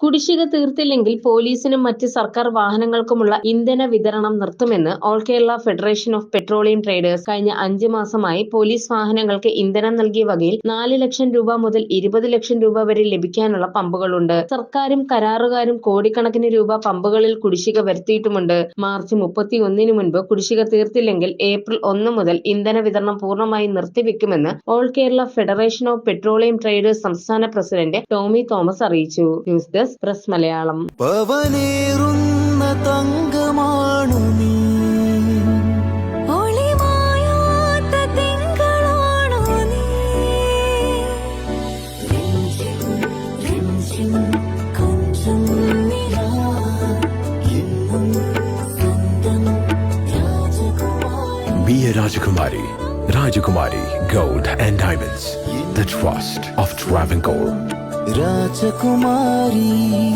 കുടിശ്ശിക തീർത്തില്ലെങ്കിൽ പോലീസിനും മറ്റ് സർക്കാർ വാഹനങ്ങൾക്കുമുള്ള ഇന്ധന വിതരണം നിർത്തുമെന്ന് all Kerala federation of petroleum traders കഴിഞ്ഞ അഞ്ച് മാസമായി പോലീസ് വാഹനങ്ങൾക്ക് ഇന്ധനം നൽകിയ വകയിൽ നാല് ലക്ഷം രൂപ മുതൽ ഇരുപത് ലക്ഷം രൂപ വരെ ലഭിക്കാനുള്ള പമ്പുകളുണ്ട്. സർക്കാരും കരാറുകാരും കോടിക്കണക്കിന് രൂപ പമ്പുകളിൽ കുടിശ്ശിക വരുത്തിയിട്ടുമുണ്ട്. മാർച്ച് മുപ്പത്തി ഒന്നിന് മുൻപ് കുടിശ്ശിക തീർത്തില്ലെങ്കിൽ ഏപ്രിൽ ഒന്ന് മുതൽ ഇന്ധന വിതരണം പൂർണമായി നിർത്തിവെക്കുമെന്ന് all Kerala federation of petroleum traders സംസ്ഥാന പ്രസിഡന്റ് ടോമി തോമസ് അറിയിച്ചു. News desk പ്രസ് മലയാളം പവനേറുന്ന തങ്കമാണു നീ ഒളിമായാത്ത തിങ്കളാണോ നീ രഞ്ജിം രഞ്ജിം കൊഞ്ചം നിലാ എന്നും സ്വന്തം രാജകുമാരി Be a Rajakumari. Rajakumari Gold and Diamonds. The trust of Travancore. Rajkumari.